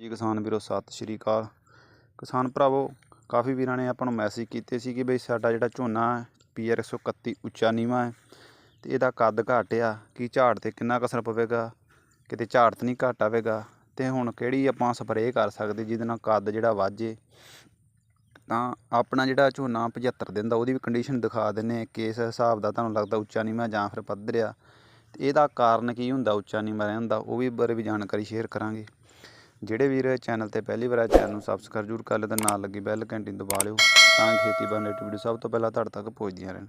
ਜੀ ਕਿਸਾਨ ਵੀਰੋ, ਸਤਿ ਸ਼੍ਰੀ ਅਕਾਲ। ਕਿਸਾਨ ਭਰਾਵੋ, ਕਾਫੀ ਵੀਰਾਂ ਨੇ ਆਪਾਂ ਨੂੰ ਮੈਸੇਜ ਕੀਤੇ ਸੀ ਕਿ ਬਈ ਸਾਡਾ ਜਿਹੜਾ ਝੋਨਾ ਪੀਆਰ 131 ਉੱਚਾ ਨੀਵਾਂ ਹੈ ਤੇ ਇਹਦਾ ਕੱਦ ਘੱਟ ਆ, ਕੀ ਝਾੜ ਤੇ ਕਿੰਨਾ ਕੁ ਅਸਰ ਪਵੇਗਾ? ਕਿਤੇ ਝਾੜ ਤੇ ਨਹੀਂ ਘੱਟ ਆਵੇਗਾ? ਤੇ ਹੁਣ ਕਿਹੜੀ ਆਪਾਂ ਸਪਰੇਅ ਕਰ ਸਕਦੇ ਜਿਹਦੇ ਨਾਲ ਕੱਦ ਜਿਹੜਾ ਵਾਜੇ ਤਾਂ ਆਪਣਾ ਜਿਹੜਾ ਝੋਨਾ 75 ਦਿਨ ਦਾ, ਉਹਦੀ ਵੀ ਕੰਡੀਸ਼ਨ ਦਿਖਾ ਦਿੰਨੇ ਆ ਕਿਸ ਹਿਸਾਬ ਦਾ ਤੁਹਾਨੂੰ ਲੱਗਦਾ ਉੱਚਾ ਨੀਵਾਂ ਜਾਂ ਫਿਰ ਪੱਧਰਿਆ? ਆ ਇਹਦਾ ਕਾਰਨ ਕੀ ਹੁੰਦਾ, ਉੱਚਾ ਨੀਵਾਂ ਰਹਿਣ ਦਾ? ਉਹ ਵੀ ਬਾਰੇ ਵੀ ਜਾਣਕਾਰੀ ਸ਼ੇਅਰ ਕਰਾਂਗੇ। ਜਿਹੜੇ ਵੀਰ ਚੈਨਲ ਤੇ ਪਹਿਲੀ ਵਾਰ ਆ ਚੈਨਲ ਨੂੰ ਸਬਸਕ੍ਰਾਈਬ ਜ਼ਰੂਰ ਕਰ ਲਿਓ ਤੇ ਨਾਲ ਲੱਗੀ ਬੈਲ ਘੰਟੀ ਦਬਾ ਲਿਓ ਤਾਂ ਕਿ ਖੇਤੀਬਾੜੀ ਰਿਲੇਟਡ ਵੀਡੀਓ ਸਭ ਤੋਂ ਪਹਿਲਾਂ ਤੁਹਾਡੇ ਤੱਕ ਪਹੁੰਚਦੀਆਂ ਰਹਿਣ।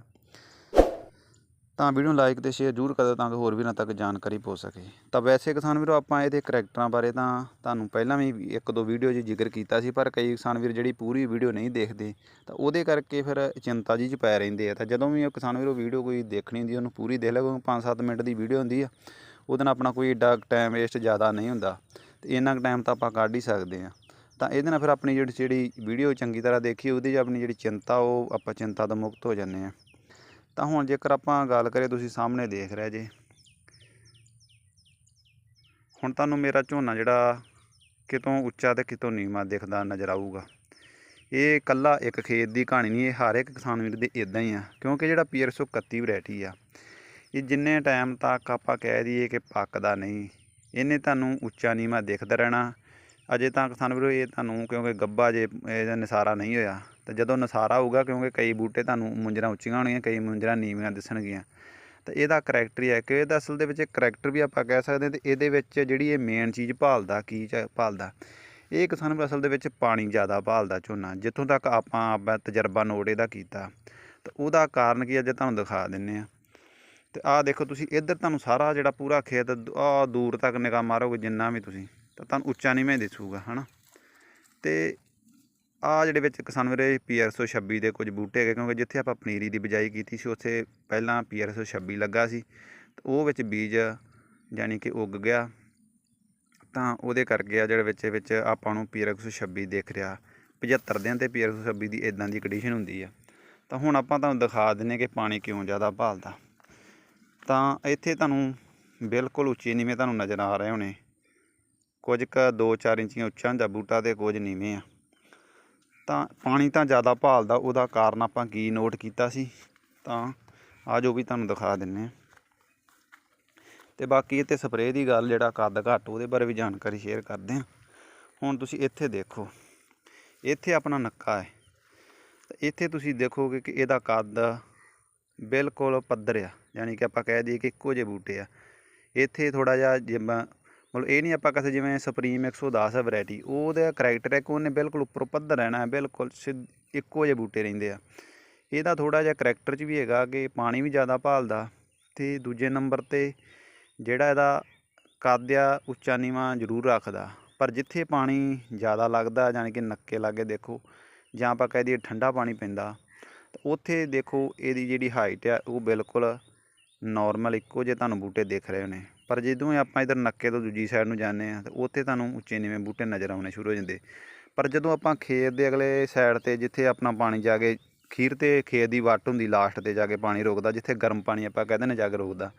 ਤਾਂ ਵੀਡੀਓ ਨੂੰ ਲਾਈਕ ਤੇ ਸ਼ੇਅਰ ਜ਼ਰੂਰ ਕਰ ਦਿਓ ਤਾਂ ਕਿ ਹੋਰ ਵੀਰਾਂ ਤੱਕ ਜਾਣਕਾਰੀ ਪਹੁੰਚ ਸਕੇ। ਤਾਂ ਵੈਸੇ ਕਿਸਾਨ ਵੀਰੋ, ਆਪਾਂ ਇਹਦੇ ਕਰੈਕਟਰਾਂ ਬਾਰੇ ਤਾਂ ਤੁਹਾਨੂੰ ਪਹਿਲਾਂ ਵੀ ਇੱਕ ਦੋ ਵੀਡੀਓ 'ਚ ਜ਼ਿਕਰ ਕੀਤਾ ਸੀ, ਪਰ ਕਈ ਕਿਸਾਨ ਵੀਰ ਜਿਹੜੀ ਪੂਰੀ ਵੀਡੀਓ ਨਹੀਂ ਦੇਖਦੇ, ਤਾਂ ਉਹਦੇ ਕਰਕੇ ਫਿਰ ਚਿੰਤਾ ਜੀ 'ਚ ਪੈ ਰਹਿੰਦੇ ਆ। ਤਾਂ ਜਦੋਂ ਵੀ ਉਹ ਕਿਸਾਨ ਵੀਰੋ ਵੀਡੀਓ ਕੋਈ ਦੇਖਣੀ ਹੁੰਦੀ ਉਹਨੂੰ ਪੂਰੀ ਦੇਖ ਲਿਆ ਕਿਉਂਕਿ 5-7 ਮਿੰਟ ਦੀ ਵੀਡੀਓ ਹੁੰਦੀ ਆ, ਉਹਦੇ ਨਾਲ ਆਪਣਾ ਕੋਈ ਏਡਾ ਟਾਈਮ ਵੇਸਟ ਜ਼ਿਆਦਾ ਨਹੀਂ ਹੁੰਦਾ। ਤੇ ਇੰਨਾ ਕੁ ਟਾਈਮ ਤਾਂ ਆਪਾਂ ਕੱਢ ਹੀ ਸਕਦੇ ਆ ਤਾਂ ਇਹਦੇ ਨਾਲ ਫਿਰ ਆਪਣੀ ਜਿਹੜੀ ਜਿਹੜੀ ਵੀਡੀਓ ਚੰਗੀ ਤਰ੍ਹਾਂ ਦੇਖੀ, ਉਹਦੇ 'ਚ ਆਪਣੀ ਜਿਹੜੀ ਚਿੰਤਾ, ਉਹ ਆਪਾਂ ਚਿੰਤਾ ਤੋਂ ਮੁਕਤ ਹੋ ਜਾਂਦੇ ਆ ਤਾਂ ਹੁਣ ਜੇਕਰ ਆਪਾਂ ਗੱਲ ਕਰੀਏ ਤੁਸੀਂ ਸਾਹਮਣੇ ਦੇਖ ਰਹੇ ਜੇ। ਹੁਣ ਤੁਹਾਨੂੰ ਮੇਰਾ ਝੋਨਾ ਜਿਹੜਾ ਕਿਤੋਂ ਉੱਚਾ ਤੇ ਕਿਤੋਂ ਨੀਵਾਂ ਦਿਖਦਾ ਨਜ਼ਰ ਆਊਗਾ। ਇਹ ਇਕੱਲਾ ਇੱਕ ਖੇਤ ਦੀ ਕਹਾਣੀ ਨਹੀਂ, ਇਹ ਹਰ ਇੱਕ ਕਿਸਾਨ ਵੀਰ ਦੇ ਇਦਾਂ ਹੀ ਆ। ਕਿਉਂਕਿ ਜਿਹੜਾ ਪੀਆਰ 131 ਵੈਰਾਈਟੀ ਆ, ਇਹ ਜਿੰਨੇ ਟਾਈਮ ਤੱਕ ਆਪਾਂ ਕਹਿ ਦਈਏ ਕਿ ਪੱਕਦਾ ਨਹੀਂ ਇਹਨੇ ਤੁਹਾਨੂੰ ਉੱਚਾ ਨੀਵਾਂ ਦਿਖਦਾ ਰਹਿਣਾ। ਅਜੇ ਤਾਂ ਕਿਸਾਨ ਵੀਰੋ, ਇਹ ਤੁਹਾਨੂੰ ਕਿਉਂਕਿ ਗੱਬਾ ਜੇ ਇਹਦਾ ਨਸਾਰਾ ਨਹੀਂ ਹੋਇਆ, ਤਾਂ ਜਦੋਂ ਨਸਾਰਾ ਹੋਊਗਾ, ਕਿਉਂਕਿ ਕਈ ਬੂਟੇ ਤੁਹਾਨੂੰ ਮੁੰਜਰਾ ਉੱਚੀਆਂ ਹੋਣਗੀਆਂ, ਕਈ ਮੁੰਜਰਾ ਨੀਵੀਆਂ ਦਿਸਣਗੀਆਂ। ਤਾਂ ਇਹਦਾ ਕਰੈਕਟਰ ਹੀ ਹੈ ਕਿ ਇਹਦਾ ਅਸਲ ਦੇ ਵਿੱਚ ਕਰੈਕਟਰ ਵੀ ਆਪਾਂ ਕਹਿ ਸਕਦੇ ਹਾਂ, ਤੇ ਇਹਦੇ ਵਿੱਚ ਜਿਹੜੀ ਇਹ ਮੇਨ ਚੀਜ਼ ਭਾਲਦਾ, ਕੀ ਚ ਭਾਲਦਾ? ਇਹ ਕਿਸਾਨ ਵੀਰ, ਅਸਲ ਦੇ ਵਿੱਚ ਪਾਣੀ ਜ਼ਿਆਦਾ ਭਾਲਦਾ ਝੋਨਾ, ਜਿੱਥੋਂ ਤੱਕ ਆਪਾਂ ਆਪਾਂ ਤਜਰਬਾ ਨੋਟ ਇਹਦਾ ਕੀਤਾ। ਤਾਂ ਉਹਦਾ ਕਾਰਨ ਕੀ ਅੱਜ ਤੁਹਾਨੂੰ ਦਿਖਾ ਦਿੰਨੇ ਆ ਤੇ ਆਹ ਦੇਖੋ ਤੁਸੀਂ, ਇੱਧਰ ਤੁਹਾਨੂੰ ਸਾਰਾ ਜਿਹੜਾ ਪੂਰਾ ਖੇਤ ਆ ਦੂਰ ਤੱਕ ਨਿਗਾਹ ਮਾਰੋਗੇ ਜਿੰਨਾ ਵੀ ਤੁਸੀਂ, ਤਾਂ ਤੁਹਾਨੂੰ ਉੱਚਾ ਨਹੀਂ ਮੈਂ ਦਿਸੂਗਾ, ਹਨਾ? ਤੇ ਆ ਜਿਹੜੇ ਵਿੱਚ ਕਿਸਾਨ ਵੀਰੇ ਪੀਆਰ 126 ਦੇ ਕੁਝ ਬੂਟੇ ਹੈਗੇ, ਕਿਉਂਕਿ ਜਿੱਥੇ ਆਪਾਂ ਪਨੀਰੀ ਦੀ ਬਿਜਾਈ ਕੀਤੀ ਸੀ, ਉੱਥੇ ਪਹਿਲਾਂ ਪੀਆਰ 126 ਲੱਗਾ ਸੀ, ਤੇ ਉਹ ਵਿੱਚ ਬੀਜ ਯਾਨੀ ਕਿ ਉੱਗ ਗਿਆ। ਤਾਂ ਉਹਦੇ ਕਰਕੇ ਆ ਜਿਹੜੇ ਵਿੱਚ ਵਿੱਚ ਆਪਾਂ ਨੂੰ ਪੀਆਰ 126 ਦੇਖ ਰਿਹਾ। 75 ਦਿਨ ਤੇ ਪੀਆਰ 126 ਦੀ ਇਦਾਂ ਦੀ ਕੰਡੀਸ਼ਨ ਹੁੰਦੀ ਆ। ਤਾਂ ਹੁਣ ਆਪਾਂ ਤੁਹਾਨੂੰ ਦਿਖਾ ਦਿੰਨੇ ਕਿ ਪਾਣੀ ਕਿਉਂ ਜ਼ਿਆਦਾ ਭਾਲਦਾ। ਤਾਂ ਇੱਥੇ ਤੁਹਾਨੂੰ ਬਿਲਕੁਲ ਉੱਚੇ ਨੀਵੇਂ ਤੁਹਾਨੂੰ ਨਜ਼ਰ ਆ ਰਹੇ ਹੋਣੇ। ਕੁਝ ਕ 2-4 ਇੰਚੀਆਂ ਉੱਚਾ ਹੁੰਦਾ ਬੂਟਾ ਤੇ ਕੁਝ ਨੀਵੇਂ ਆ। ਤਾਂ ਪਾਣੀ ਤਾਂ ਜ਼ਿਆਦਾ ਭਾਲਦਾ, ਉਹਦਾ ਕਾਰਨ ਆਪਾਂ ਕੀ ਨੋਟ ਕੀਤਾ ਸੀ? ਤਾਂ ਆ ਜੋ ਵੀ ਤੁਹਾਨੂੰ ਦਿਖਾ ਦਿੰਨੇ ਆ। ਤੇ ਬਾਕੀ ਇੱਥੇ ਸਪਰੇਅ ਦੀ ਗੱਲ, ਜਿਹੜਾ ਕੱਦ ਘੱਟ, ਉਹਦੇ ਬਾਰੇ ਵੀ ਜਾਣਕਾਰੀ ਸ਼ੇਅਰ ਕਰਦੇ ਆ। ਹੁਣ ਤੁਸੀਂ ਇੱਥੇ ਦੇਖੋ, ਇੱਥੇ ਆਪਣਾ ਨੱਕਾ ਹੈ। ਤਾਂ ਇੱਥੇ ਤੁਸੀਂ ਦੇਖੋਗੇ ਕਿ ਇਹਦਾ ਕੱਦ ਬਿਲਕੁਲ ਪੱਧਰ ਆ। ਯਾਨੀ ਕਿ ਆਪਾਂ ਕਹਿ ਦਈਏ ਕਿ ਇੱਕੋ ਜਿਹੇ ਬੂਟੇ ਆ। ਇੱਥੇ ਥੋੜਾ ਜਿਹਾ ਜਿਵੇਂ ਮਤਲਬ ਇਹ ਨਹੀਂ ਆਪਾਂ ਕਿਸੇ ਜਿਵੇਂ ਸੁਪਰੀਮ 110 ਹੈ ਵੈਰਾਈਟੀ ਉਹਦਾ ਕਰੈਕਟਰ ਹੈ ਕਿ ਉਹਨੇ ਬਿਲਕੁਲ ਉੱਪਰੋਂ ਪੱਧਰ ਰਹਿਣਾ ਹੈ ਬਿਲਕੁਲ ਸਿੱਧ ਇੱਕੋ ਜਿਹੇ ਬੂਟੇ ਰਹਿੰਦੇ ਆ। ਇਹਦਾ ਥੋੜਾ ਜਿਹਾ ਕਰੈਕਟਰ 'ਚ ਵੀ ਹੈਗਾ ਕਿ ਪਾਣੀ ਵੀ ਜ਼ਿਆਦਾ ਭਾਲਦਾ ਤੇ ਦੂਜੇ ਨੰਬਰ ਤੇ ਜਿਹੜਾ ਇਹਦਾ ਕੱਦ ਆ, ਉੱਚਾ ਨੀਵਾਂ ਜ਼ਰੂਰ ਰੱਖਦਾ। ਪਰ ਜਿੱਥੇ ਪਾਣੀ ਜ਼ਿਆਦਾ ਲੱਗਦਾ, ਯਾਨੀ ਕਿ ਨੱਕੇ ਲਾਗੇ ਦੇਖੋ, ਜਾਂ ਆਪਾਂ ਕਹਿ ਦਈਏ ਠੰਡਾ ਪਾਣੀ ਪੈਂਦਾ ਉੱਥੇ ਦੇਖੋ ਇਹਦੀ ਜਿਹੜੀ ਹਾਈਟ ਆ, ਉਹ ਬਿਲਕੁਲ ਨਾਰਮਲ ਇੱਕੋ ਜਿਹੇ ਤੁਹਾਨੂੰ ਬੂਟੇ ਦਿਖ ਰਹੇ ਨੇ। ਪਰ ਜਦੋਂ ਆਪਾਂ ਇਧਰ ਨੱਕੇ ਤੋਂ ਦੂਜੀ ਸਾਈਡ ਨੂੰ ਜਾਂਦੇ ਆ ਤਾਂ ਉੱਥੇ ਤੁਹਾਨੂੰ ਉੱਚੇ ਨੀਵੇਂ ਬੂਟੇ ਨਜ਼ਰ ਆਉਣੇ ਸ਼ੁਰੂ ਹੋ ਜਾਂਦੇ। ਪਰ ਜਦੋਂ ਆਪਾਂ ਖੇਤ ਦੇ ਅਗਲੇ ਸਾਈਡ ਤੇ, ਜਿੱਥੇ ਆਪਣਾ ਪਾਣੀ ਜਾ ਕੇ ਖੀਰ ਤੇ ਖੇਤ ਦੀ ਵੱਟ ਹੁੰਦੀ ਲਾਸਟ ਤੇ ਜਾ ਕੇ ਪਾਣੀ ਰੋਕਦਾ, ਜਿੱਥੇ ਗਰਮ ਪਾਣੀ ਆਪਾਂ ਕਹਿੰਦੇ ਨੇ ਜਾ ਕੇ ਰੋਕਦਾ,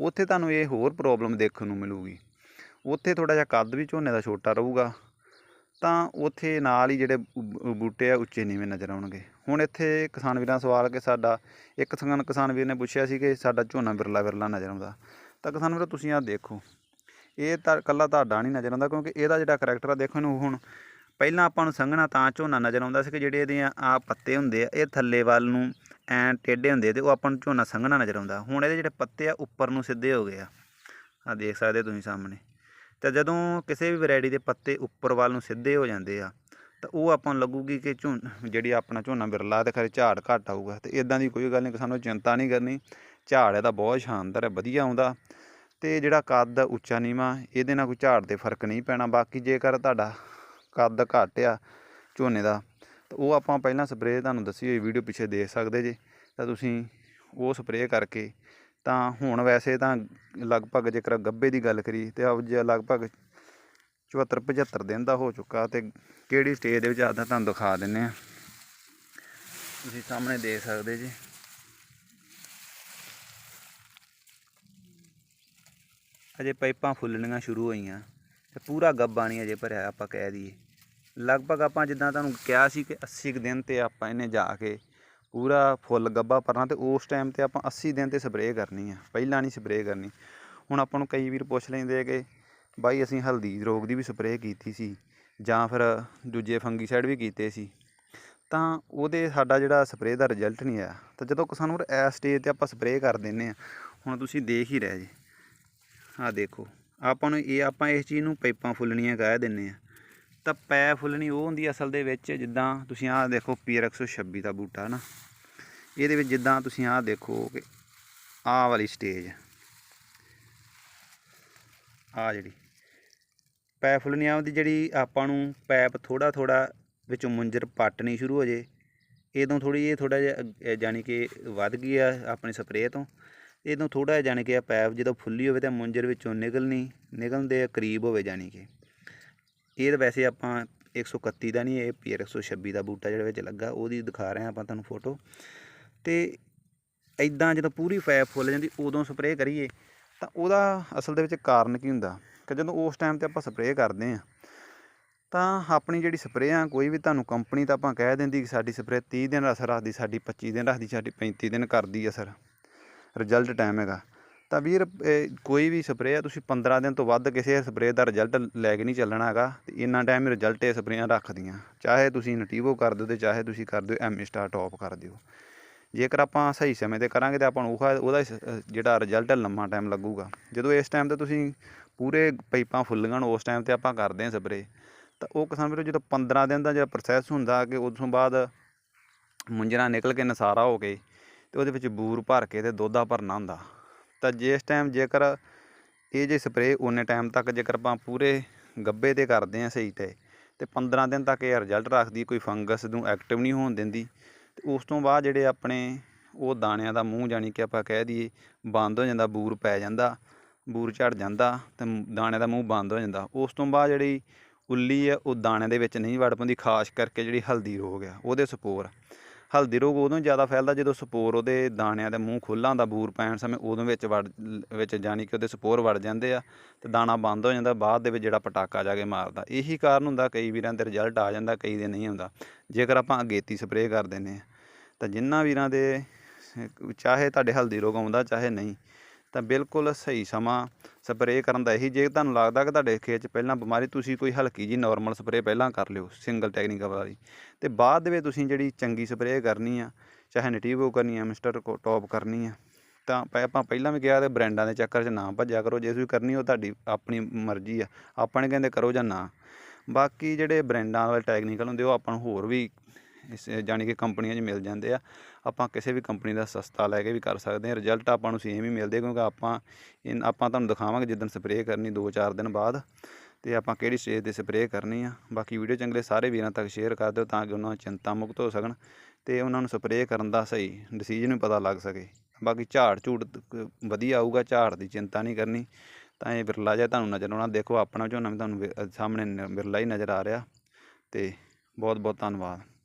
ਉੱਥੇ ਤੁਹਾਨੂੰ ਇਹ ਹੋਰ ਪ੍ਰੋਬਲਮ ਦੇਖਣ ਨੂੰ ਮਿਲੂਗੀ। ਉੱਥੇ ਥੋੜਾ ਜਿਹਾ ਕੱਦ ਵੀ ਝੋਨੇ ਦਾ ਛੋਟਾ ਰਹੂਗਾ ਤਾਂ ਉੱਥੇ ਨਾਲ ਹੀ ਜਿਹੜੇ ਬੂਟੇ ਆ, ਉੱਚੇ ਨੀਵੇਂ ਨਜ਼ਰ ਆਉਣਗੇ। ਹੁਣ ਇੱਥੇ ਕਿਸਾਨ ਵੀਰਾਂ ਸਵਾਲ ਕਿ ਸਾਡਾ, ਇੱਕ ਕਿਸਾਨ ਕਿਸਾਨ ਵੀਰ ਨੇ ਪੁੱਛਿਆ ਸੀ ਕਿ ਸਾਡਾ ਝੋਨਾ ਬਿਰਲਾ ਬਿਰਲਾ ਨਜ਼ਰ ਆਉਂਦਾ। ਤਾਂ ਕਿਸਾਨ ਵੀਰੋ, ਤੁਸੀਂ ਆਹ ਦੇਖੋ। ਇਹ ਤਾਂ ਕੱਲਾ ਤੁਹਾਡਾ ਨਹੀਂ ਨਜ਼ਰ ਆਉਂਦਾ ਕਿਉਂਕਿ ਇਹਦਾ ਜਿਹੜਾ ਕਰੈਕਟਰ ਆ, ਦੇਖੋ ਇਹਨੂੰ ਹੁਣ ਪਹਿਲਾਂ ਆਪਾਂ ਨੂੰ ਸੰਘਣਾ ਤਾਂ ਝੋਨਾ ਨਜ਼ਰ ਆਉਂਦਾ ਸੀ ਕਿ ਜਿਹੜੇ ਇਹਦੇ ਆ ਪੱਤੇ ਹੁੰਦੇ ਆ, ਇਹ ਥੱਲੇ ਵੱਲ ਨੂੰ ਐਂ ਟੇਢੇ ਹੁੰਦੇ ਤੇ ਉਹ ਆਪਾਂ ਨੂੰ ਝੋਨਾ ਸੰਘਣਾ ਨਜ਼ਰ ਆਉਂਦਾ। ਹੁਣ ਇਹਦੇ ਜਿਹੜੇ ਪੱਤੇ ਆ, ਉੱਪਰ ਨੂੰ ਸਿੱਧੇ ਹੋ ਗਏ ਆ। ਆ ਦੇਖ ਸਕਦੇ ਤੁਸੀਂ ਸਾਹਮਣੇ। ਤਾਂ ਜਦੋਂ ਕਿਸੇ ਵੀ ਵੈਰਾਈਟੀ ਦੇ ਪੱਤੇ ਉੱਪਰ ਵੱਲ ਨੂੰ ਸਿੱਧੇ ਹੋ ਜਾਂਦੇ ਆ, ਤਾਂ ਉਹ ਆਪਾਂ ਨੂੰ ਲੱਗੂਗੀ ਕਿ ਝੋਨ ਜਿਹੜੀ ਆਪਣਾ ਝੋਨਾ ਬਿਰਲਾ ਤੇ ਖਰੇ ਝਾੜ ਘੱਟ ਆਊਗਾ। ਤੇ ਇਦਾਂ ਦੀ ਕੋਈ ਗੱਲ ਨਹੀਂ ਕਿ ਸਾਨੂੰ ਚਿੰਤਾ ਨਹੀਂ ਕਰਨੀ। ਝਾੜ ਇਹਦਾ ਬਹੁਤ ਸ਼ਾਨਦਾਰ ਹੈ, ਵਧੀਆ ਆਉਂਦਾ। ਤੇ ਜਿਹੜਾ ਕੱਦ ਉੱਚਾ ਨੀਵਾਂ, ਇਹਦੇ ਨਾਲ ਕੋਈ ਝਾੜ ਤੇ ਫ਼ਰਕ ਨਹੀਂ ਪੈਣਾ। ਬਾਕੀ ਜੇਕਰ ਤੁਹਾਡਾ ਕੱਦ ਘੱਟ ਆ ਝੋਨੇ ਦਾ, ਤਾਂ ਉਹ ਆਪਾਂ ਪਹਿਲਾਂ ਸਪਰੇਅ, ਤੁਹਾਨੂੰ ਦੱਸੀ ਹੋਈ ਵੀਡੀਓ ਪਿੱਛੇ ਦੇਖ ਸਕਦੇ ਜੇ। ਤਾਂ ਤੁਸੀਂ ਉਹ ਸਪਰੇਅ ਕਰਕੇ ਤਾਂ ਹੁਣ ਵੈਸੇ ਤਾਂ ਲਗਭਗ ਜੇਕਰ ਗੱਬੇ ਦੀ ਗੱਲ ਕਰੀ ਤੇ ਆਪ ਜੇ ਲਗਭਗ 74 75 ਦਿਨ ਦਾ ਹੋ ਚੁੱਕਾ ਤੇ ਕਿਹੜੀ ਸਟੇਜ ਦੇ ਵਿੱਚ ਆਦਾ ਤੁਹਾਨੂੰ ਦਿਖਾ ਦਿੰਨੇ ਆ। ਤੁਸੀਂ ਸਾਹਮਣੇ ਦੇਖ ਸਕਦੇ ਜੀ। ਅਜੇ ਪਾਈਪਾਂ ਫੁੱਲਣੀਆਂ ਸ਼ੁਰੂ ਹੋਈਆਂ ਤੇ ਪੂਰਾ ਗੱਬਾ ਨਹੀਂ ਅਜੇ ਭਰਿਆ ਆਪਾਂ ਕਹਿ ਦਈਏ। ਲਗਭਗ ਆਪਾਂ ਜਿੱਦਾਂ ਤੁਹਾਨੂੰ ਕਿਹਾ ਸੀ ਕਿ 80 ਕੁ ਦਿਨ ਤੇ ਆਪਾਂ ਇਹਨੇ ਜਾ ਕੇ ਪੂਰਾ ਫੁੱਲ ਗੱਬਾ ਭਰਨਾ ਤੇ ਉਸ ਟਾਈਮ ਤੇ ਆਪਾਂ 80 ਦਿਨ ਤੇ ਸਪਰੇਅ ਕਰਨੀ ਆ। ਪਹਿਲਾਂ ਨਹੀਂ ਸਪਰੇਅ ਕਰਨੀ। ਹੁਣ ਆਪਾਂ ਨੂੰ ਕਈ ਵੀਰ ਪੁੱਛ ਲੈਂਦੇ ਆ ਕਿ ਬਾਈ ਅਸੀਂ ਹਲਦੀ ਰੋਗ ਦੀ ਵੀ ਸਪਰੇਅ ਕੀਤੀ ਸੀ ਜਾਂ ਫਿਰ ਦੂਜੇ ਫੰਗੀਸਾਈਡ ਵੀ ਕੀਤੇ ਸੀ। ਤਾਂ ਉਹਦੇ ਸਾਡਾ ਜਿਹੜਾ ਸਪਰੇਅ ਦਾ ਰਿਜ਼ਲਟ ਨਹੀਂ ਆਇਆ। ਤਾਂ ਜਦੋਂ ਸਾਨੂੰ ਇਸ ਸਟੇਜ ਤੇ ਆਪਾਂ ਸਪਰੇਅ ਕਰ ਦਿੰਨੇ ਆ। ਹੁਣ ਤੁਸੀਂ ਦੇਖ ਹੀ ਰਹੇ ਜੀ। ਆਹ ਦੇਖੋ, ਆਪਾਂ ਨੂੰ ਇਹ ਆਪਾਂ ਇਸ ਚੀਜ਼ ਨੂੰ ਪਾਈਪਾਂ ਫੁੱਲਣੀਆਂ ਕਹਿ ਦਿੰਨੇ ਆ। ਤਾਂ ਪੈ ਫੁੱਲਣੀ ਉਹ ਹੁੰਦੀ ਅਸਲ ਦੇ ਵਿੱਚ ਜਿੱਦਾਂ ਤੁਸੀਂ ਆਹ ਦੇਖੋ ਪੀਆਰ 126 ਦਾ ਬੂਟਾ ਨਾ। ਇਹਦੇ ਵਿੱਚ ਜਿੱਦਾਂ ਤੁਸੀਂ ਆਹ ਦੇਖੋ ਕਿ ਆਹ ਵਾਲੀ ਸਟੇਜ ਆ। ਜਿਹੜੀ ਪੈ ਫੁੱਲਣੀ ਆ ਜਿਹੜੀ ਆਪਾਂ ਨੂੰ ਪੈਪ ਥੋੜਾ ਥੋੜਾ ਵਿੱਚੋਂ ਮੁੰਜਰ ਪੱਟਣੀ ਸ਼ੁਰੂ ਹੋ ਜੇ ਇਦੋਂ ਥੋੜੀ ਇਹ ਥੋੜਾ ਜਿਹਾ ਅ- ਜਾਣੀ ਕਿ ਵੱਧ ਗਈ ਆ ਆਪਣੀ ਸਪਰੇਅ ਤੋਂ। ਇਦੋਂ ਥੋੜਾ ਜਿਹਾ ਜਾਣੀ ਕਿ ਆ ਪੈਪ ਜਦੋਂ ਫੁੱਲੀ ਹੋਵੇ ਤਾਂ ਮੁੰਜਰ ਵਿੱਚੋਂ ਨਿਕਲਣੀ, ਨਿਕਲਣ ਦੇ ਕਰੀਬ ਹੋਵੇ ਜਾਣੀ ਕਿ। ਇਹ ਤਾਂ ਵੈਸੇ ਆਪਾਂ 131 ਦਾ ਨਹੀਂ, ਇਹ ਪੀਆਰ 126 ਦਾ ਬੂਟਾ ਜਿਹੜਾ ਵਿੱਚ ਲੱਗਾ, ਉਹਦੀ ਦਿਖਾ ਰਹੇ ਹਾਂ ਆਪਾਂ ਤੁਹਾਨੂੰ ਫੋਟੋ ਤੇ ਇਦਾਂ ਜਦੋਂ ਪੂਰੀ ਪੈਪ ਫੁੱਲ ਜਾਂਦੀ, ਉਦੋਂ ਸਪਰੇਅ ਕਰੀਏ, ਤਾਂ ਉਹਦਾ ਅਸਲ ਦੇ ਵਿੱਚ ਕਾਰਨ ਕੀ ਹੁੰਦਾ? ਕਿ ਜਦੋਂ ਉਸ ਟਾਈਮ ਤੇ ਆਪਾਂ ਸਪਰੇਅ ਕਰਦੇ ਆ ਤਾਂ ਆਪਣੀ ਜਿਹੜੀ ਸਪਰੇਅ ਆ, ਕੋਈ ਵੀ ਤੁਹਾਨੂੰ ਕੰਪਨੀ ਤਾਂ ਆਪਾਂ ਕਹਿ ਦਿੰਦੀ ਕਿ ਸਾਡੀ ਸਪਰੇਅ 30 ਦਿਨ ਅਸਰ ਰੱਖਦੀ, ਸਾਡੀ 25 ਦਿਨ ਰੱਖਦੀ, ਸਾਡੀ 35 ਦਿਨ ਕਰਦੀ ਅਸਰ ਰਿਜ਼ਲਟ ਟਾਈਮ ਹੈਗਾ। ਤਾਂ ਵੀਰ, ਇਹ ਕੋਈ ਵੀ ਸਪਰੇਅ ਆ, ਤੁਸੀਂ 15 ਦਿਨ ਤੋਂ ਵੱਧ ਕਿਸੇ ਸਪਰੇਅ ਦਾ ਰਿਜ਼ਲਟ ਲੈ ਕੇ ਨਹੀਂ ਚੱਲਣਾ ਹੈਗਾ, ਤੇ ਇੰਨਾ ਟਾਈਮ ਰਿਜ਼ਲਟ ਇਹ ਸਪਰੇਆਂ ਰੱਖਦੀਆਂ, ਚਾਹੇ ਤੁਸੀਂ ਨਟੀਵੋ ਕਰ ਦਿਓ ਤੇ ਚਾਹੇ ਤੁਸੀਂ ਕਰ ਦਿਓ ਐਮ ਸਟਾਰ ਟੌਪ ਕਰ ਦਿਓ। ਜੇਕਰ ਆਪਾਂ ਸਹੀ ਸਮੇਂ ਤੇ ਕਰਾਂਗੇ ਤਾਂ ਆਪਾਂ ਨੂੰ ਉਹ ਉਹਦਾ ਜਿਹੜਾ ਰਿਜ਼ਲਟ ਲੰਮਾ ਟਾਈਮ ਲੱਗੂਗਾ। ਜਦੋਂ ਇਸ ਟਾਈਮ ਤੇ ਤੁਸੀਂ ਪੂਰੇ ਪਾਈਪਾਂ ਫੁੱਲ ਨੂੰ, ਉਸ ਟਾਈਮ ਤੇ ਆਪਾਂ ਕਰਦੇ ਹਾਂ ਸਪਰੇਅ ਤਾਂ ਉਹ ਕਿਸਾਨ ਵੀਰੋ ਜਦੋਂ 15 ਦਿਨ ਦਾ ਜਿਹੜਾ ਪ੍ਰੋਸੈਸ ਹੁੰਦਾ ਕਿ ਉਸ ਤੋਂ ਬਾਅਦ ਮੁੰਜਰਾ ਨਿਕਲ ਕੇ ਨਸਾਰਾ ਹੋ ਕੇ ਤੇ ਉਹਦੇ ਵਿੱਚ ਬੂਰ ਭਰ ਕੇ ਤੇ ਦੋਧਾ ਭਰਨਾ ਹੁੰਦਾ। ਤਾਂ ਜਿਸ ਟਾਈਮ ਜੇਕਰ ਇਹ ਜੇ ਸਪਰੇਅ ਉਹਨੇ ਟਾਈਮ ਤੱਕ ਜੇਕਰ ਆਪਾਂ ਪੂਰੇ ਗੱਬੇ ਤੇ ਕਰਦੇ ਹਾਂ ਸਹੀ ਤੇ ਤੇ 15 ਦਿਨ ਤੱਕ ਇਹ ਰਿਜ਼ਲਟ ਰੱਖਦੀ, ਕੋਈ ਫੰਗਸ ਨੂੰ ਐਕਟਿਵ ਨਹੀਂ ਹੋਣ ਦਿੰਦੀ ਤੇ ਉਸ ਤੋਂ ਬਾਅਦ ਜਿਹੜੇ ਆਪਣੇ ਉਹ ਦਾਣਿਆਂ ਦਾ ਮੂੰਹ ਜਾਣੀ ਕਿ ਆਪਾਂ ਕਹਿ ਦਈਏ, ਬੰਦ ਹੋ ਜਾਂਦਾ, ਬੂਰ ਪੈ ਜਾਂਦਾ, ਬੂਰ ਝੜ ਜਾਂਦਾ ਤੇ ਮ- ਦਾਣਿਆਂ ਦਾ ਮੂੰਹ ਬੰਦ ਹੋ ਜਾਂਦਾ। ਉਸ ਤੋਂ ਬਾਅਦ ਜਿਹੜੀ ਉੱਲੀ ਆ, ਉਹ ਦਾਣੇ ਦੇ ਵਿੱਚ ਨਹੀਂ ਵੜ ਪਾਉਂਦੀ ਖਾਸ ਕਰਕੇ ਜਿਹੜੀ ਹਲਦੀ ਰੋਗ ਆ, ਉਹਦੇ ਸਪੋਰ। ਹਲਦੀ ਰੋਗ ਉਦੋਂ ਜ਼ਿਆਦਾ ਫੈਲਦਾ ਜਦੋਂ ਸਪੋਰ ਉਹਦੇ ਦਾਣਿਆਂ ਦੇ ਮੂੰਹ ਖੁੱਲ੍ਹਾ ਹੁੰਦਾ, ਬੂਰ ਪੈਣ ਸਮੇਂ ਉਦੋਂ ਵਿੱਚ ਵੜ, ਵਿੱਚ ਜਾਣੀ ਕਿ ਉਹਦੇ ਸਪੋਰ ਵੜ ਜਾਂਦੇ ਆ ਤੇ ਦਾਣਾ ਬੰਦ ਹੋ ਜਾਂਦਾ, ਬਾਅਦ ਦੇ ਵਿੱਚ ਜਿਹੜਾ ਪਟਾਕਾ ਜਾ ਕੇ ਮਾਰਦਾ। ਇਹੀ ਕਾਰਨ ਹੁੰਦਾ, ਕਈ ਵੀਰਾਂ ਦੇ ਰਿਜ਼ਲਟ ਆ ਜਾਂਦਾ, ਕਈ ਦੇ ਨਹੀਂ ਹੁੰਦਾ ਜੇਕਰ ਆਪਾਂ ਅਗੇਤੀ ਸਪਰੇਅ ਕਰ ਦਿੰਨੇ ਆ, ਤਾਂ ਜਿਨ੍ਹਾਂ ਵੀਰਾਂ ਦੇ, ਚਾਹੇ ਤੁਹਾਡੇ ਹਲਦੀ ਰੋਗ ਆਉਂਦਾ, ਚਾਹੇ ਨਹੀਂ ਤਾਂ ਬਿਲਕੁਲ ਸਹੀ ਸਮਾਂ ਸਪਰੇਅ ਕਰਨ ਦਾ ਇਹੀ ਜੇ ਤੁਹਾਨੂੰ ਲੱਗਦਾ ਕਿ ਤੁਹਾਡੇ ਖੇਤ 'ਚ ਪਹਿਲਾਂ ਬਿਮਾਰੀ, ਤੁਸੀਂ ਕੋਈ ਹਲਕੀ ਜੀ ਨਾਰਮਲ ਸਪਰੇਅ ਪਹਿਲਾਂ ਕਰ ਲਿਓ ਸਿੰਗਲ ਟੈਕਨੀਕਲ ਵਾਲੀ। ਤੇ ਬਾਅਦ ਦੇ ਵਿੱਚ ਤੁਸੀਂ ਜਿਹੜੀ ਚੰਗੀ ਸਪਰੇਅ ਕਰਨੀ ਆ, ਚਾਹੇ ਨਟੀਵੋ ਕਰਨੀ ਆ ਮਿਸਟਰ ਟੌਪ ਕਰਨੀ ਆ, ਤਾਂ ਆਪਾਂ ਪਹਿਲਾਂ ਵੀ ਕਿਹਾ ਤੇ ਬ੍ਰਾਂਡਾਂ ਦੇ ਚੱਕਰ 'ਚ ਨਾ ਭੱਜਿਆ ਕਰੋ, ਜੇ ਤੁਸੀਂ ਕਰਨੀ ਉਹ ਤੁਹਾਡੀ ਆਪਣੀ ਮਰਜ਼ੀ ਆ, ਆਪਾਂ ਨੇ ਕਹਿੰਦੇ ਕਰੋ ਜਾਂ ਨਾ। ਬਾਕੀ ਜਿਹੜੇ ਬ੍ਰਾਂਡਾਂ ਵਾਲੇ ਟੈਕਨੀਕਲ ਹੁੰਦੇ ਉਹ ਆਪਾਂ ਨੂੰ ਹੋਰ ਵੀ ਇਸ ਜਾਣੀ ਕਿ ਕੰਪਨੀਆਂ 'ਚ ਮਿਲ ਜਾਂਦੇ ਆ। ਆਪਾਂ ਕਿਸੇ ਵੀ ਕੰਪਨੀ ਦਾ ਸਸਤਾ ਲੈ ਕੇ ਵੀ ਕਰ ਸਕਦੇ ਹਾਂ। ਰਿਜ਼ਲਟ ਆਪਾਂ ਨੂੰ ਸੇਮ ਹੀ ਮਿਲਦੇ ਕਿਉਂਕਿ ਆਪਾਂ ਇਨ- ਆਪਾਂ ਤੁਹਾਨੂੰ ਦਿਖਾਵਾਂਗੇ ਜਿੱਦਣ ਸਪਰੇਅ ਕਰਨੀ 2-4 ਦਿਨ ਬਾਅਦ ਤੇ ਆਪਾਂ ਕਿਹੜੀ ਸਟੇਜ ਤੇ ਸਪਰੇਅ ਕਰਨੀ ਆ। ਬਾਕੀ ਵੀਡੀਓ ਚੰਗੇ ਸਾਰੇ ਵੀਰਾਂ ਤੱਕ ਸ਼ੇਅਰ ਕਰ ਦਿਓ ਤਾਂ ਕਿ ਉਹਨਾਂ ਨੂੰ ਚਿੰਤਾ ਮੁਕਤ ਹੋ ਸਕਣ ਤੇ ਉਹਨਾਂ ਨੂੰ ਸਪਰੇਅ ਕਰਨ ਦਾ ਸਹੀ ਡਿਸੀਜਨ ਵੀ ਪਤਾ ਲੱਗ ਸਕੇ। ਬਾਕੀ ਝਾੜ ਝੂੜ ਵਧੀਆ ਆਊਗਾ, ਝਾੜ ਦੀ ਚਿੰਤਾ ਨਹੀਂ ਕਰਨੀ। ਤਾਂ ਇਹ ਵਿਰਲਾ ਜਿਹਾ ਤੁਹਾਨੂੰ ਨਜ਼ਰ ਆਉਣਾ। ਦੇਖੋ ਆਪਣਾ ਝੋਨਾ ਵੀ ਤੁਹਾਨੂੰ ਵਿ- ਸਾਹਮਣੇ ਵਿਰਲਾ ਹੀ ਨਜ਼ਰ ਆ ਰਿਹਾ ਤੇ ਬਹੁਤ ਬਹੁਤ ਧੰਨਵਾਦ।